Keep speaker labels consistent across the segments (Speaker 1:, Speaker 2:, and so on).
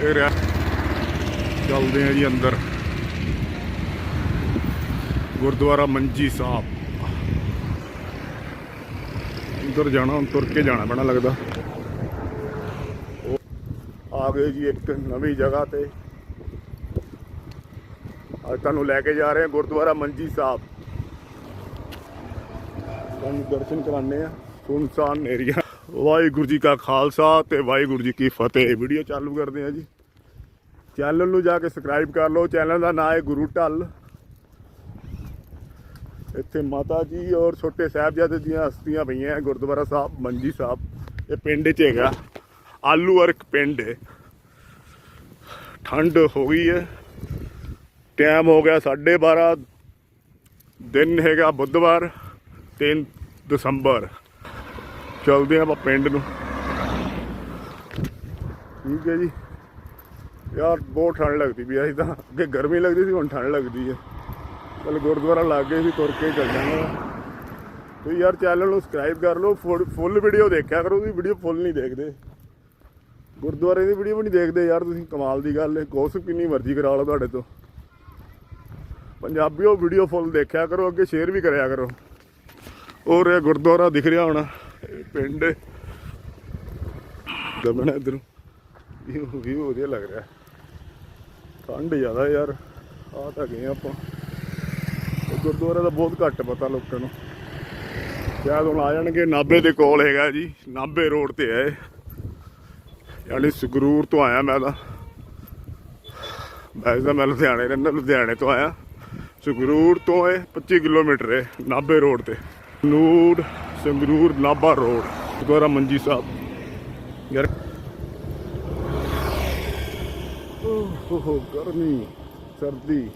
Speaker 1: ਇਹ ਰਿਹਾ। ਚੱਲਦੇ ਆ ਜੀ ਅੰਦਰ। ਗੁਰਦੁਆਰਾ ਮੰਜੀ ਸਾਹਿਬ। ਅੰਦਰ ਜਾਣਾ, ਹੁਣ ਤੁਰ ਕੇ ਜਾਣਾ ਪੈਣਾ ਲੱਗਦਾ। ਆ ਗਏ ਜੀ ਇੱਕ ਨਵੀਂ ਜਗ੍ਹਾ ਤੇ। ਅੱਜ ਤੁਹਾਨੂੰ ਲੈ ਕੇ ਜਾ ਰਹੇ ਹਾਂ ਗੁਰਦੁਆਰਾ ਮੰਜੀ ਸਾਹਿਬ। ਤੁਹਾਨੂੰ ਦਰਸ਼ਨ ਕਰਾਣੇ ਆ ਸੁਨਸਾਨ ਏਰੀਆ ਵਾਹਿਗੁਰੂ ਜੀ ਕਾ ਖਾਲਸਾ ਤੇ ਵਾਹਿਗੁਰੂ ਜੀ ਕੀ ਫਤਿਹ। ਵੀਡੀਓ ਚਾਲੂ ਕਰਦੇ ਆ ਜੀ। ਚੈਨਲ ਨੂੰ ਜਾ ਕੇ ਸਬਸਕ੍ਰਾਈਬ ਕਰ ਲਓ। ਚੈਨਲ ਦਾ ਨਾਮ ਹੈ ਗੁਰੂ ਢੱਲ। ਇੱਥੇ ਮਾਤਾ ਜੀ ਔਰ ਛੋਟੇ ਸਾਹਿਬਜ਼ਾਦੇ ਦੀਆਂ ਹਸਤੀਆਂ ਪਈਆਂ ਗੁਰਦੁਆਰਾ ਸਾਹਿਬ, ਮੰਜੀ ਸਾਹਿਬ। ਇਹ ਪਿੰਡ 'ਚ ਹੈਗਾ। ਆਲੂ ਵਰਕ ਪਿੰਡ ਹੈ। ਠੰਡ ਹੋ ਗਈ ਹੈ। ਟਾਈਮ ਹੋ ਗਿਆ 12:30 ਦਿਨ ਹੈਗਾ ਬੁੱਧਵਾਰ 3 ਦਸੰਬਰ। ਚਲਦੇ ਆਪਾਂ ਪਿੰਡ ਨੂੰ। ਠੀਕ ਹੈ ਜੀ। ਯਾਰ ਬਹੁਤ ਠੰਡ ਲੱਗਦੀ ਵੀ ਅਸੀਂ ਤਾਂ ਅੱਗੇ ਗਰਮੀ ਲੱਗਦੀ ਸੀ, ਹੁਣ ਠੰਡ ਲੱਗਦੀ ਹੈ ਚਲ ਗੁਰਦੁਆਰਾ ਲਾਗੇ ਸੀ, ਤੁਰ ਕੇ ਚੱਲ ਜਾਣਾ ਤੁਸੀਂ ਯਾਰ ਚੈਨਲ ਨੂੰ ਸਬਸਕ੍ਰਾਈਬ ਕਰ ਲਓ, ਫੁੱਲ ਵੀਡੀਓ ਦੇਖਿਆ ਕਰੋ, ਤੁਸੀਂ ਵੀਡੀਓ ਫੁੱਲ ਨਹੀਂ ਦੇਖਦੇ। ਗੁਰਦੁਆਰੇ ਦੀ ਵੀਡੀਓ ਵੀ ਨਹੀਂ ਦੇਖਦੇ ਯਾਰ ਤੁਸੀਂ, ਕਮਾਲ ਦੀ ਗੱਲ ਹੈ, ਕੋਸ ਕਿੰਨੀ ਮਰਜ਼ੀ ਕਰਾ ਲਓ ਤੁਹਾਡੇ ਤੋਂ। ਪੰਜਾਬੀਓ ਵੀਡੀਓ ਫੁੱਲ ਦੇਖਿਆ ਕਰੋ, ਅੱਗੇ ਸ਼ੇਅਰ ਵੀ ਕਰਿਆ ਕਰੋ। ਔਰ ਇਹ ਗੁਰਦੁਆਰਾ ਦਿਖ ਰਿਹਾ ਹੋਣਾ। ਇਹ ਪਿੰਡ। ਦਮਣਾ ਇਧਰ। ਇਹ ਵੀ ਵਧੀਆ ਲੱਗ ਰਿਹਾ। ਠੰਡ ਜ਼ਿਆਦਾ ਯਾਰ। ਆ ਤਾਂ ਗਏ ਆਪਾਂ। ਇਹ ਗੁਰਦੁਆਰਾ ਦਾ ਬਹੁਤ ਘੱਟ ਪਤਾ ਲੋਕਾਂ ਨੂੰ। ਸ਼ਾਇਦ ਹੁਣ ਆ ਜਾਣਗੇ। ਨਾਭੇ ਦੇ ਕੋਲ ਹੈਗਾ ਜੀ। ਨਾਭੇ ਰੋਡ ਤੇ ਹੈ ਯਾਨੀ ਸੰਗਰੂਰ ਤੋਂ ਆਇਆ ਮੈਂ ਤਾਂ। ਵੈਸੇ ਤਾਂ ਮੈਂ ਲੁਧਿਆਣੇ ਰਹਿੰਦਾ। ਲੁਧਿਆਣੇ ਤੋਂ ਆਇਆ। ਸੰਗਰੂਰ ਤੋਂ ਹੈ 25 ਕਿਲੋਮੀਟਰ ਹੈ। ਨਾਭੇ ਰੋਡ ਤੇ। ਨੂਰ ਸੰਗਰੂਰ ਨਾਭਾ ਰੋਡ, ਗੁਰਦੁਆਰਾ ਮੰਜੀ ਸਾਹਿਬ। ਯਾਰ। ਓਹ ਹੋ, ਗਰਮੀ, ਸਰਦੀ।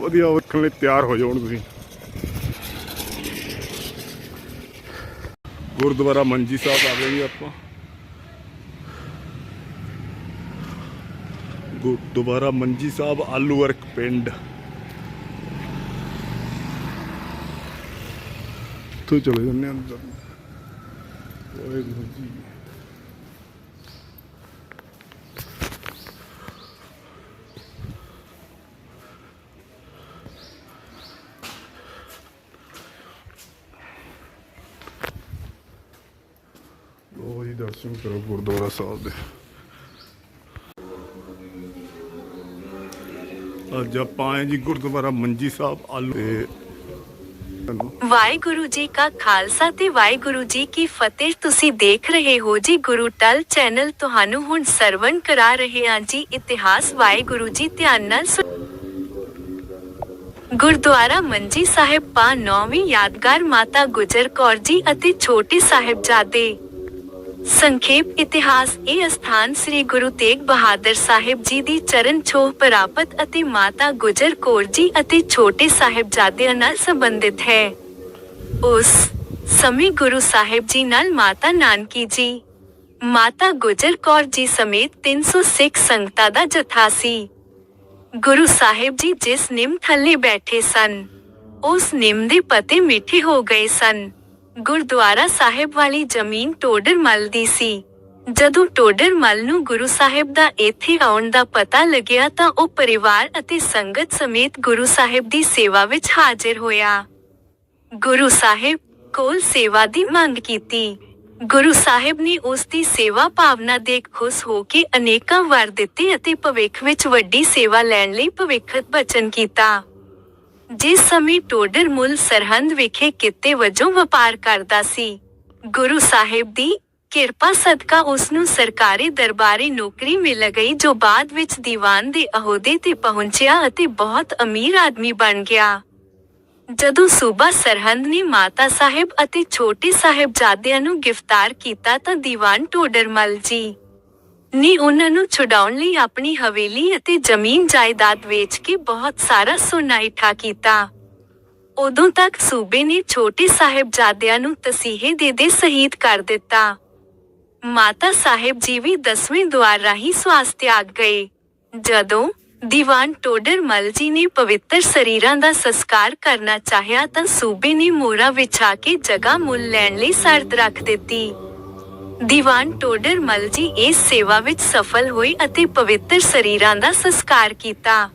Speaker 1: ਵਧੀਆ ਵੇਖਣ ਲਈ ਤਿਆਰ ਹੋ ਜਾਓ ਤੁਸੀਂ। ਗੁਰਦੁਆਰਾ ਮੰਜੀ ਸਾਹਿਬ ਆ ਗਏ ਜੀ ਆਪਾਂ। ਗੁਰਦੁਆਰਾ ਮੰਜੀ ਸਾਹਿਬ ਆਲੂ ਵਰਕ ਪਿੰਡ। ਤੂੰ ਚਲੇ ਜਾਂਦੇ ਅੰਦਰ। ਵਾਹਿਗੁਰੂ ਜੀ, ਦਰਸ਼ਨ ਕਰੋ ਗੁਰਦੁਆਰਾ ਸਾਹਿਬ ਦੇ। ਅੱਜ ਆਪਾਂ ਆਏ ਜੀ ਗੁਰਦੁਆਰਾ ਮੰਜੀ ਸਾਹਿਬ, ਆਲੂ ਤੇ
Speaker 2: ਵਾਹਿਗੁਰੂ ਜੀ ਕਾ ਖਾਲਸਾ ਤੇ ਵਾਹਿਗੁਰੂ ਜੀ ਕੀ ਫਤਿਹ। ਤੁਸੀਂ ਦੇਖ ਰਹੇ ਹੋ ਜੀ ਗੁਰੂ ਟਲ ਚੈਨਲ। ਤੁਹਾਨੂੰ ਹੁਣ ਸਰਵਨ ਕਰਾ ਰਹੇ ਹਾਂ ਜੀ ਇਤਿਹਾਸ। ਵਾਹਿਗੁਰੂ ਜੀ ਧਿਆਨ ਨਾਲ ਗੁਰਦੁਆਰਾ ਮੰਜੀ ਸਾਹਿਬ ਪਾ ਨੌਵੀਂ ਯਾਦਗਾਰ ਮਾਤਾ ਗੁਜਰ ਕੌਰ ਜੀ ਅਤੇ ਛੋਟੇ ਸਾਹਿਬਜ਼ਾਦੇ। ਸੰਖੇਪ ਇਤਿਹਾਸ ਇਹ ਸਥਾਨ ਸ੍ਰੀ ਗੁਰੂ ਤੇਗ ਬਹਾਦਰ ਸਾਹਿਬ ਜੀ ਦੀ ਚਰਨ ਛੋਹ ਪ੍ਰਾਪਤ ਅਤੇ ਮਾਤਾ ਗੁਜਰ ਕੌਰ ਜੀ ਅਤੇ ਛੋਟੇ ਸਾਹਿਬਜ਼ਾਦਿਆਂ ਨਾਲ ਸੰਬੰਧਿਤ ਹੈ। ਉਸ ਸਮੇਂ ਗੁਰੂ ਸਾਹਿਬ ਜੀ ਨਾਲ ਮਾਤਾ ਨਾਨਕੀ ਜੀ, ਮਾਤਾ ਗੁਜਰ ਕੌਰ ਜੀ ਸਮੇਤ 300 ਸਿੱਖ ਸੰਗਤਾਂ ਦਾ ਜਥਾ ਸੀ। ਗੁਰੂ ਸਾਹਿਬ ਜੀ ਜਿਸ ਨਿੰਮ ਥੱਲੇ ਬੈਠੇ ਸਨ, ਉਸ ਨਿੰਮ ਦੇ ਪੱਤੇ ਮਿੱਠੇ ਹੋ ਗਏ ਸਨ। ਗੁਰਦੁਆਰਾ ਸਾਹਿਬ ਵਾਲੀ ਜ਼ਮੀਨ ਟੋਡਰ ਦੀ ਸੀ। ਜਦੋਂ ਟੋਡਰ ਨੂੰ ਗੁਰੂ ਸਾਹਿਬ ਦਾ ਇੱਥੇ ਆਉਣ ਦਾ ਪਤਾ ਲੱਗਿਆ ਤਾਂ ਉਹ ਪਰਿਵਾਰ ਅਤੇ ਸੰਗਤ ਸਮੇਤ ਗੁਰੂ ਸਾਹਿਬ ਦੀ ਸੇਵਾ ਵਿੱਚ ਹਾਜ਼ਰ ਹੋਇਆ। ਗੁਰੂ ਸਾਹਿਬ ਕੋਲ ਸੇਵਾ ਦੀ ਮੰਗ ਕੀਤੀ। ਗੁਰੂ ਸਾਹਿਬ ਨੇ ਉਸ ਦੀ ਸੇਵਾ ਭਾਵਨਾ ਦੇਖ ਖੁਸ਼ ਹੋ ਕੇ ਅਨੇਕਾਂ ਵਰ ਦਿੱਤੇ ਅਤੇ ਭਵਿੱਖ ਵਿੱਚ ਵੱਡੀ ਸੇਵਾ ਲੈਣ ਲਈ ਭਵਿੱਖਤ ਬਚਨ ਕੀਤਾ। ਜਿਸ ਸਮੇਂ ਟੋਡਰ ਮੁੱਲ ਸਰਹੰਦ ਵਿਖੇ ਕਿੱਤੇ ਵਜੋਂ ਵਪਾਰ ਕਰਦਾ ਸੀ, ਗੁਰੂ ਸਾਹਿਬ ਦੀ ਕਿਰਪਾ ਸਦਕਾ ਉਸ ਨੂੰ ਸਰਕਾਰੀ ਦਰਬਾਰੀ ਨੌਕਰੀ ਮਿਲ ਗਈ, ਜੋ ਬਾਅਦ ਵਿੱਚ ਦੀਵਾਨ ਦੇ ਅਹੁਦੇ ਤੇ ਪਹੁੰਚਿਆ ਅਤੇ ਬਹੁਤ ਅਮੀਰ ਆਦਮੀ ਬਣ ਗਿਆ। ਜਦੋਂ ਸੂਬਾ ਸਰਹੰਦ ਨੇ ਮਾਤਾ ਸਾਹਿਬ ਅਤੇ ਛੋਟੇ ਸਾਹਿਬਜ਼ਾਦਿਆਂ ਨੂੰ ਗ੍ਰਿਫਤਾਰ ਕੀਤਾ ਤਾਂ ਦੀਵਾਨ ਟੋਡਰਮਲ ਜੀ ਨੇ, ਉਹਨਾਂ ਨੂੰ ਛੁਡਾਉਣ ਲਈ ਆਪਣੀ ਹਵੇਲੀ ਅਤੇ ਜ਼ਮੀਨ ਜਾਇਦਾਦ ਵੇਚ ਕੇ ਬਹੁਤ ਸਾਰਾ ਸੋਨਾ ਇਕੱਠਾ ਕੀਤਾ। ਉਦੋਂ ਤੱਕ ਸੂਬੇ ਨੇ ਛੋਟੇ ਸਾਹਿਬਜ਼ਾਦਿਆਂ ਨੂੰ ਤਸੀਹੇ ਦੇ ਦੇ ਸ਼ਹੀਦ ਕਰ ਦਿੱਤਾ। ਮਾਤਾ ਸਾਹਿਬ ਜੀ ਵੀ ਦਸਵੇਂ ਦੁਆਰ ਰਾਹੀਂ ਸਵਾਸ ਤਿਆਗ ਗਏ। ਜਦੋਂ ਦੀਵਾਨ ਟੋਡਰ ਮਲ ਜੀ ਨੇ ਪਵਿੱਤਰ ਸਰੀਰਾਂ ਦਾ ਸੰਸਕਾਰ ਕਰਨਾ ਚਾਹਿਆ ਤਾਂ ਸੂਬੇ ਨੇ ਮੋਹਰਾ ਵਿਛਾ ਕੇ ਜਗ੍ਹਾ ਮੁੱਲ ਲੈਣ ਲਈ ਸ਼ਰਤ ਰੱਖ ਦਿੱਤੀ। ਦੀਵਾਨ ਟੋਡਰ ਮਲ ਜੀ ਇਸ ਸੇਵਾ ਵਿੱਚ ਸਫਲ ਹੋਏ ਅਤੇ ਪਵਿੱਤਰ ਸਰੀਰਾਂ ਦਾ ਸੰਸਕਾਰ ਕੀਤਾ।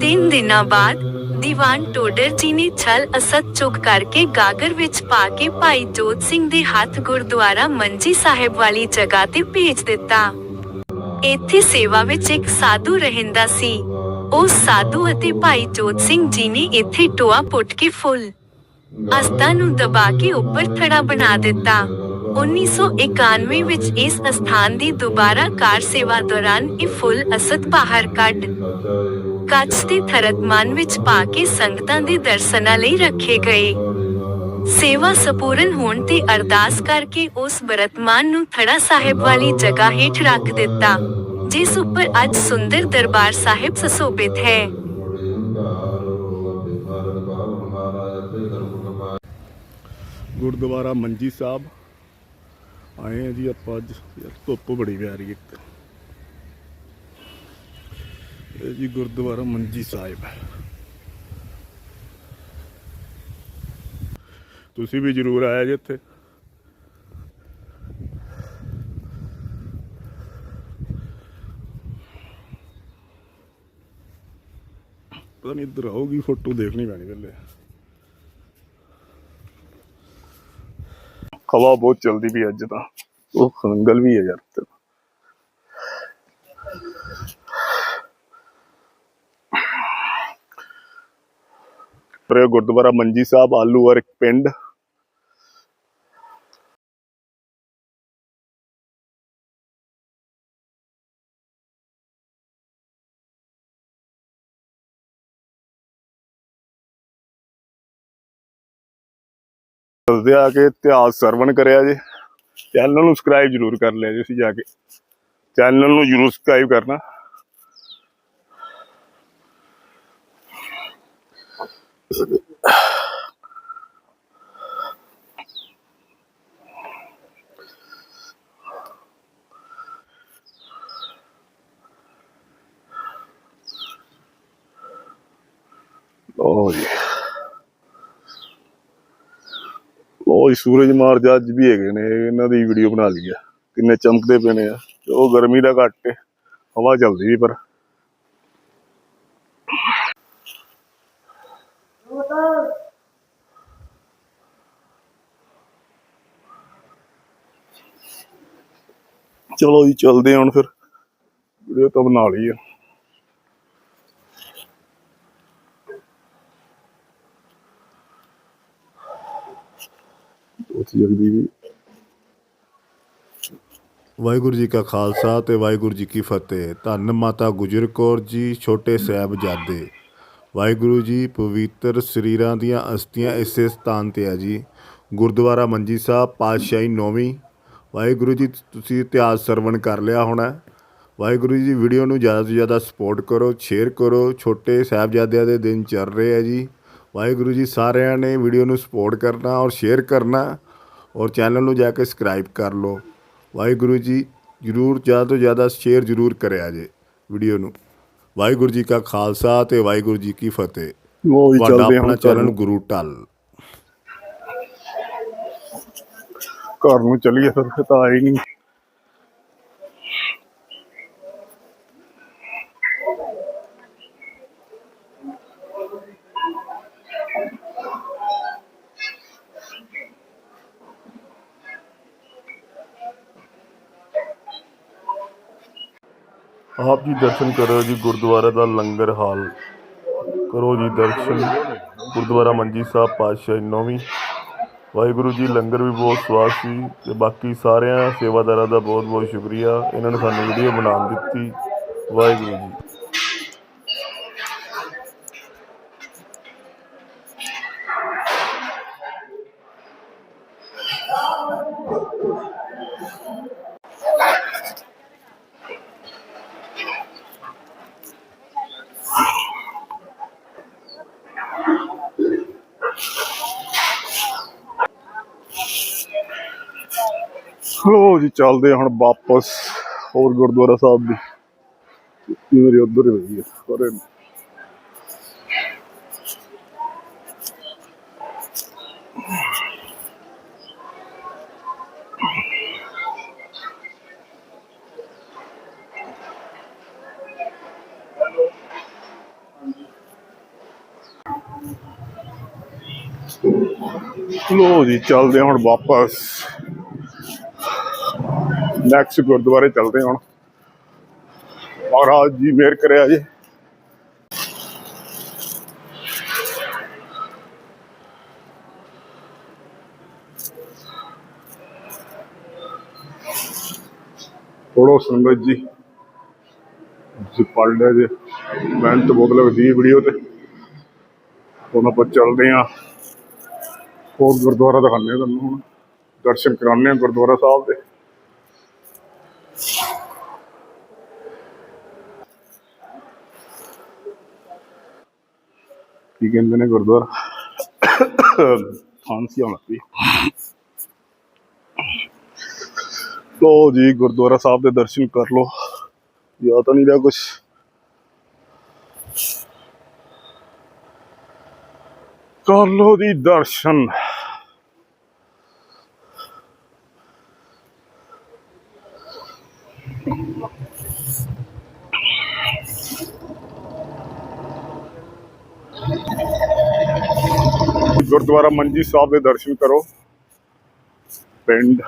Speaker 2: ਤਿੰਨ ਦਿਨਾਂ ਬਾਅਦ ਦੀਵਾਨ ਟੋਡਰ ਜੀ ਨੇ ਛਲ ਅਸਤ ਚੁੱਕ ਕਰਕੇ ਗਾਗਰ ਵਿੱਚ ਪਾ ਕੇ ਭਾਈ ਜੋਤ ਸਿੰਘ ਦੇ ਹੱਥ ਗੁਰਦੁਆਰਾ ਮੰਜੀ ਸਾਹਿਬ ਵਾਲੀ ਜਗ੍ਹਾ ਤੇ ਭੇਜ ਦਿੱਤਾ। ਇੱਥੇ ਸੇਵਾ ਵਿੱਚ ਇੱਕ ਸਾਧੂ ਰਹਿੰਦਾ ਸੀ। ਉਸ ਸਾਧੂ ਅਤੇ ਭਾਈ ਜੋਤ ਸਿੰਘ ਜੀ ਨੇ ਇੱਥੇ ਟੋਆ ਪੁੱਟ ਕੇ ਫੁੱਲ ਅਸਤਾ ਨੂੰ ਦਬਾ ਕੇ ਉੱਪਰ ਥੜਾ ਬਣਾ ਦਿੱਤਾ। 1991 ਵਿੱਚ ਇਸ ਅਸਥਾਨ ਦੀ ਦੁਬਾਰਾ ਕਾਰ ਸੇਵਾ ਦੌਰਾਨ ਇਹ ਫੁੱਲ ਅਸਤ ਬਾਹਰ ਕੱਢ ਕੱਚ ਦੇ ਥਰਤਮਾਨ ਵਿੱਚ ਪਾ ਕੇ ਸੰਗਤਾਂ ਦੇ ਦਰਸ਼ਨਾਂ ਲਈ ਰੱਖੇ ਗਏ। ਸੇਵਾ ਸਪੂਰਨ ਹੋਣ ਤੇ ਅਰਦਾਸ ਕਰਕੇ ਉਸ ਬਰਤਮਾਨ ਨੂੰ ਥੜਾ ਸਾਹਿਬ ਵਾਲੀ ਜਗ੍ਹਾ ਹੇਠ ਰੱਖ ਦਿੱਤਾ, ਜਿਸ ਉੱਪਰ ਅੱਜ ਸੁੰਦਰ ਦਰਬਾਰ ਸਾਹਿਬ ਸੁਸ਼ੋਭਿਤ ਹੈ।
Speaker 1: ਗੁਰਦੁਆਰਾ ਮੰਜੀ ਸਾਹਿਬ ਆਏ ਆ ਜੀ ਆਪਾਂ ਅੱਜ। ਯਾਰ ਧੁੱਪ ਬੜੀ ਪਿਆਰੀ ਇੱਕ। ਇਹ ਜੀ ਗੁਰਦੁਆਰਾ ਮੰਜੀ ਸਾਹਿਬ ਤੁਸੀਂ ਵੀ ਜਰੂਰ ਆਇਆ ਜੀ ਇੱਥੇ। ਪਤਾ ਨਹੀਂ ਇੱਧਰ ਆਉਗੀ ਫੋਟੋ ਦੇਖਣੀ ਪੈਣੀ ਪਹਿਲੇ। ਹਵਾ ਬਹੁਤ ਚਲਦੀ ਵੀ ਅੱਜ ਤਾਂ। ਉਹ ਖੰਗਲ ਵੀ ਹੈ ਯਾਰ ਤੇ ਪਰ ਗੁਰਦੁਆਰਾ ਮੰਜੀ ਸਾਹਿਬ, ਆਲੂਵਾਰ ਇੱਕ ਪਿੰਡ। ਦੱਸਦੇ ਆ ਕੇ ਇਤਿਹਾਸ ਸਰਵਣ ਕਰਿਆ ਜੇ। ਚੈਨਲ ਨੂੰ ਸਬਸਕ੍ਰਾਈਬ ਜਰੂਰ ਕਰ ਲਿਆ ਜੇ ਤੁਸੀਂ ਜਾ ਕੇ। ਚੈਨਲ ਨੂੰ ਜਰੂਰ ਸਬਸਕ੍ਰਾਈਬ ਕਰਨਾ। ਲਓ ਸੂਰਜ ਮਹਾਰਾਜ ਅੱਜ ਵੀ ਹੈਗੇ ਨੇ, ਇਹਨਾਂ ਦੀ ਵੀਡੀਓ ਬਣਾ ਲਈ ਆ। ਕਿੰਨੇ ਚਮਕਦੇ ਪਏ ਨੇ ਆ। ਉਹ ਗਰਮੀ ਦਾ ਘੱਟ ਹੈ, ਹਵਾ ਚੱਲਦੀ ਵੀ ਪਰ। ਚਲੋ ਜੀ, ਚਲਦੇ ਹਾਂ ਹੁਣ ਫਿਰ। ਵੀਡੀਓ ਤਾਂ ਬਣਾ ਲਈ ਆ। ਉੱਥੇ ਜਲਦੀ ਵੀ।
Speaker 3: ਵਾਹਿਗੁਰੂ ਜੀ ਕਾ ਖਾਲਸਾ ਤੇ ਵਾਹਿਗੁਰੂ ਜੀ ਕੀ ਫਤਿਹ। ਧੰਨ ਮਾਤਾ ਗੁਜਰ ਕੌਰ ਜੀ, ਛੋਟੇ ਸਾਹਿਬਜ਼ਾਦੇ। ਵਾਹਿਗੁਰੂ ਜੀ, ਪਵਿੱਤਰ ਸਰੀਰਾਂ ਦੀਆਂ ਅਸਥੀਆਂ ਇਸੇ ਸਥਾਨ ਤੇ ਆ ਜੀ। ਗੁਰਦੁਆਰਾ ਮੰਜੀ ਸਾਹਿਬ, ਪਾਤਸ਼ਾਹੀ ਨੌਵੀਂ। ਵਾਹਿਗੁਰੂ ਜੀ, ਤੁਸੀਂ ਇਤਿਹਾਸ ਸਰਵਣ ਕਰ ਲਿਆ ਹੋਣਾ। ਵਾਹਿਗੁਰੂ ਜੀ, ਵੀਡੀਓ ਨੂੰ ਜ਼ਿਆਦਾ ਤੋਂ ਜ਼ਿਆਦਾ ਸਪੋਰਟ ਕਰੋ, ਸ਼ੇਅਰ ਕਰੋ। ਛੋਟੇ ਸਾਹਿਬਜ਼ਾਦਿਆਂ ਦੇ ਦਿਨ ਚੱਲ ਰਹੇ ਆ ਜੀ। ਵਾਹਿਗੁਰੂ ਜੀ, ਸਾਰਿਆਂ ਨੇ ਵੀਡੀਓ ਨੂੰ ਸਪੋਰਟ ਕਰਨਾ ਔਰ ਸ਼ੇਅਰ ਕਰਨਾ। ਔਰ ਚੈਨਲ ਨੂੰ ਜਾ ਕੇ ਸਬਸਕ੍ਰਾਈਬ ਕਰ ਲਓ। ਵਾਹਿਗੁਰੂ ਜੀ ਜਰੂਰ ਜ਼ਿਆਦਾ ਤੋਂ ਜ਼ਿਆਦਾ ਸ਼ੇਅਰ ਜਰੂਰ ਕਰਿਆ ਜੇ ਵੀਡੀਓ ਨੂੰ। ਵਾਹਿਗੁਰੂ ਜੀ ਕਾ ਖਾਲਸਾ ਤੇ ਵਾਹਿਗੁਰੂ ਜੀ ਕੀ ਫਤਿਹ।
Speaker 1: ਉਹ ਵੀ ਚੱਲਦੇ ਹੁਣ
Speaker 3: ਚੈਨਲ ਗੁਰੂ ਟਲ
Speaker 1: ਘਰ ਨੂੰ ਚੱਲੀਏ ਫਿਰ ਤਾਂ ਆਏ ਨਹੀਂ। ਆਪ ਜੀ ਦਰਸ਼ਨ ਕਰੋ ਜੀ, ਗੁਰਦੁਆਰਾ ਦਾ ਲੰਗਰ ਹਾਲ। ਕਰੋ ਜੀ ਦਰਸ਼ਨ। ਗੁਰਦੁਆਰਾ ਮੰਜੀ ਸਾਹਿਬ ਪਾਤਸ਼ਾਹ ਨੌਵੀਂ। ਵਾਹਿਗੁਰੂ ਜੀ, ਲੰਗਰ ਵੀ ਬਹੁਤ ਸਵਾਦ ਸੀ ਤੇ ਬਾਕੀ ਸਾਰਿਆਂ ਸੇਵਾਦਾਰਾਂ ਦਾ ਬਹੁਤ ਬਹੁਤ ਸ਼ੁਕਰੀਆ। ਇਹਨਾਂ ਨੇ ਸਾਨੂੰ ਵੀਡੀਓ ਬਣਾਉਣ ਦਿੱਤੀ। ਵਾਹਿਗੁਰੂ ਜੀ। ਲੋ ਜੀ, ਚੱਲਦੇ ਹਾਂ ਹੁਣ ਵਾਪਸ ਹੋਰ ਗੁਰਦੁਆਰਾ ਸਾਹਿਬ ਦੀ। ਕੀ ਮੇਰੀ ਉਧਰ ਹੀ ਹੋਈ ਹੈ ਪਰ ਲੋ ਜੀ, ਚੱਲਦੇ ਹਾਂ ਹੁਣ ਵਾਪਸ। ਨੈਕਸਟ ਗੁਰਦੁਆਰੇ ਚੱਲਦੇ ਹਾਂ ਹੁਣ। ਮਹਾਰਾਜ ਜੀ ਮਿਹਰ ਕਰਿਆ ਜੀ। ਥੋੜੋ ਸੰਗਤ ਜੀ ਜੀ ਪੜ ਲਿਆ ਜੀ, ਮਿਹਨਤ ਬਹੁਤ ਲੱਗਦੀ ਵੀਡੀਓ ਤੇ। ਹੁਣ ਆਪਾਂ ਚੱਲਦੇ ਹਾਂ। ਹੋਰ ਗੁਰਦੁਆਰਾ ਦਿਖਾਉਂਦੇ ਤੁਹਾਨੂੰ ਹੁਣ। ਦਰਸ਼ਨ ਕਰਾਉਂਦੇ ਹਾਂ ਗੁਰਦੁਆਰਾ ਸਾਹਿਬ ਦੇ। ਕੀ ਕਹਿੰਦੇ ਨੇ ਗੁਰਦੁਆਰਾ? ਫਾਂਸੀ ਆਉਣਾ ਪਈ। ਲੋ ਜੀ, ਗੁਰਦੁਆਰਾ ਸਾਹਿਬ ਦੇ ਦਰਸ਼ਨ ਕਰ ਲੋ ਯਾ ਤਾਂ ਨਹੀਂ ਰਿਹਾ ਕੁਛ। ਕਰ ਲੋ ਜੀ ਦਰਸ਼ਨ। ਗੁਰਦੁਆਰਾ ਮੰਜੀ ਸਾਹਿਬ ਦੇ ਦਰਸ਼ਨ ਕਰੋ। ਪਿੰਡ।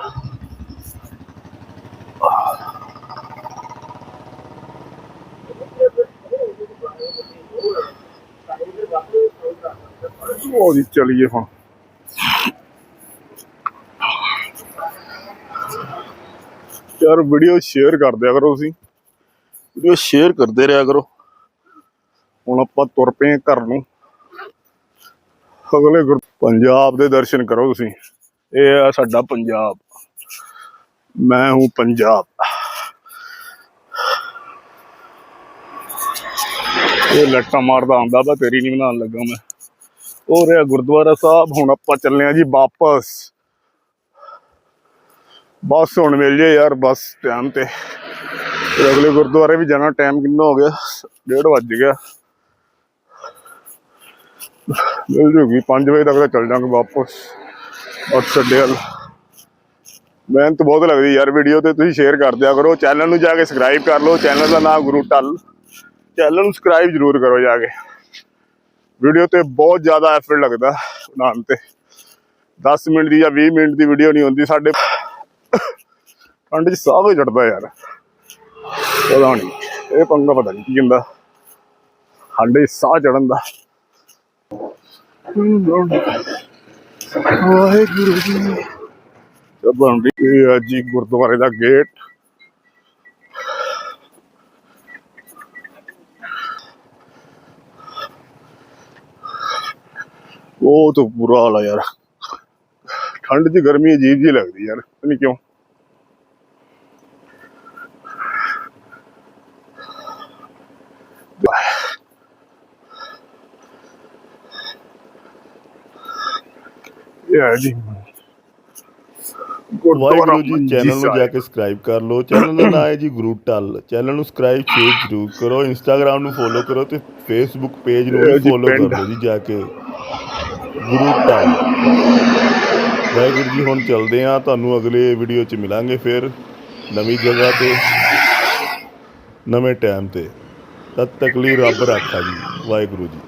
Speaker 1: ਉਹ ਜੀ ਚਲੀਏ ਹੁਣ। ਯਾਰ ਵੀਡੀਓ ਸ਼ੇਅਰ ਕਰ ਦਿਆ ਕਰੋ ਤੁਸੀਂ। ਵੀਡੀਓ ਸ਼ੇਅਰ ਕਰਦੇ ਰਿਹਾ ਕਰੋ। ਹੁਣ ਆਪਾਂ ਤੁਰ ਪਏ ਘਰ ਨੂੰ। ਅਗਲੇ ਗੁਰ ਪੰਜਾਬ ਦੇ ਦਰਸ਼ਨ ਕਰੋ ਤੁਸੀਂ। ਇਹ ਆ ਸਾਡਾ ਪੰਜਾਬ। ਮੈਂ ਹੂੰ ਪੰਜਾਬ। ਇਹ ਲੱਟਾ ਮਾਰਦਾ ਆਉਂਦਾ ਵਾ, ਤੇਰੀ ਨਹੀਂ ਬਣਾਉਣ ਲੱਗਾ ਮੈਂ। ਉਹ ਰਿਹਾ ਗੁਰਦੁਆਰਾ ਸਾਹਿਬ, ਹੁਣ ਆਪਾਂ ਚੱਲੇ ਆ ਜੀ ਵਾਪਸ। ਬਸ ਹੁਣ ਮਿਲ ਜੇ ਯਾਰ, ਬਸ ਟਾਈਮ ਤੇ। ਅਗਲੇ ਗੁਰਦੁਆਰੇ ਵੀ ਜਾਣਾ ਟਾਈਮ ਕਿੰਨਾ ਹੋ ਗਿਆ? ਡੇਢ ਵੱਜ ਗਿਆ। ਮਿਲ ਜੂਗੀ 5 ਵਜੇ ਤੱਕ ਤਾਂ ਚੱਲ ਜਾਵਾਂਗੇ ਵਾਪਸ। ਬੱਸ ਅੱਡੇ ਵੱਲ ਮਿਹਨਤ ਬਹੁਤ ਲੱਗਦੀ ਯਾਰ ਵੀਡੀਓ ਤੇ, ਤੁਸੀਂ ਸ਼ੇਅਰ ਕਰ ਦਿਆ ਕਰੋ। ਚੈਨਲ ਨੂੰ ਜਾ ਕੇ ਸਬਸਕ੍ਰਾਈਬ ਕਰ ਲਓ। ਚੈਨਲ ਦਾ ਨਾਮ ਗੁਰੂ ਟਲ ਚੈਨਲ ਨੂੰ ਸਬਸਕ੍ਰਾਈਬ ਜ਼ਰੂਰ ਕਰੋ ਜਾ ਕੇ। ਵੀਡੀਓ ਤੇ ਬਹੁਤ ਜ਼ਿਆਦਾ ਐਫਰਟ ਲੱਗਦਾ ਬਣਾਉਣ ਤੇ। 10 ਮਿੰਟ ਦੀ ਜਾਂ 20 ਮਿੰਟ ਦੀ ਵੀਡੀਓ ਨਹੀਂ ਹੁੰਦੀ। ਸਾਡੇ ਠੰਡ 'ਚ ਸਾਹ ਵੀ ਚੜਦਾ ਯਾਰ। ਪਤਾ ਨਹੀਂ, ਇਹ ਪੰਗਾ ਪਤਾ ਨਹੀਂ ਕੀ ਹੁੰਦਾ। ਸਾਡੇ ਸਾਹ ਚੜਨ ਦਾ। ਵਾਹਿਗੁਰੂ ਜੀ। ਚੱਲਣ ਦੀ ਇਹ ਹੈ ਜੀ ਗੁਰਦੁਆਰੇ ਦਾ ਗੇਟ। ਉਹ ਤਾਂ ਬੁਰਾ ਹਾਲ ਆ ਯਾਰ। ਠੰਡ 'ਚ ਗਰਮੀ ਅਜੀਬ ਜੀ ਲੱਗਦੀ ਯਾਰ, ਪਤਾ ਨਹੀਂ ਕਿਉਂ। ਇਹ ਹੈ ਜੀ।
Speaker 3: ਵਾਹਿਗੁਰੂ ਜੀ ਚੈਨਲ ਨੂੰ ਜਾ। ਕੇ ਸਬਸਕ੍ਰਾਈਬ ਕਰ ਲਓ। ਚੈਨਲ ਦਾ ਨਾਮ ਹੈ ਜੀ ਗੁਰੂ ਟਲ ਚੈਨਲ ਨੂੰ ਸਬਸਕ੍ਰਾਈਬ ਸ਼ੇਅਰ ਜ਼ਰੂਰ ਕਰੋ। ਇੰਸਟਾਗ੍ਰam ਨੂੰ ਫੋਲੋ ਕਰੋ ਤੇ ਫੇਸਬੁੱਕ ਪੇਜ ਨੂੰ ਵੀ ਫੋਲੋ ਕਰ। ਲਓ ਜੀ ਜਾ ਕੇ। ਗੁਰੂ ਟਲ ਵਾਹਿਗੁਰੂ ਜੀ ਹੁਣ ਚੱਲਦੇ ਆ ਤੁਹਾਨੂੰ ਅਗਲੇ ਵੀਡੀਓ 'ਚ ਮਿਲਾਂਗੇ ਫਿਰ ਨਵੀਂ ਜਗ੍ਹਾ ਤੇ ਨਵੇਂ ਟਾਈਮ ਤੇ। ਤਦ ਤੱਕ ਲਈ ਰੱਬ ਰਾਖਾ ਜੀ। ਵਾਹਿਗੁਰੂ ਜੀ।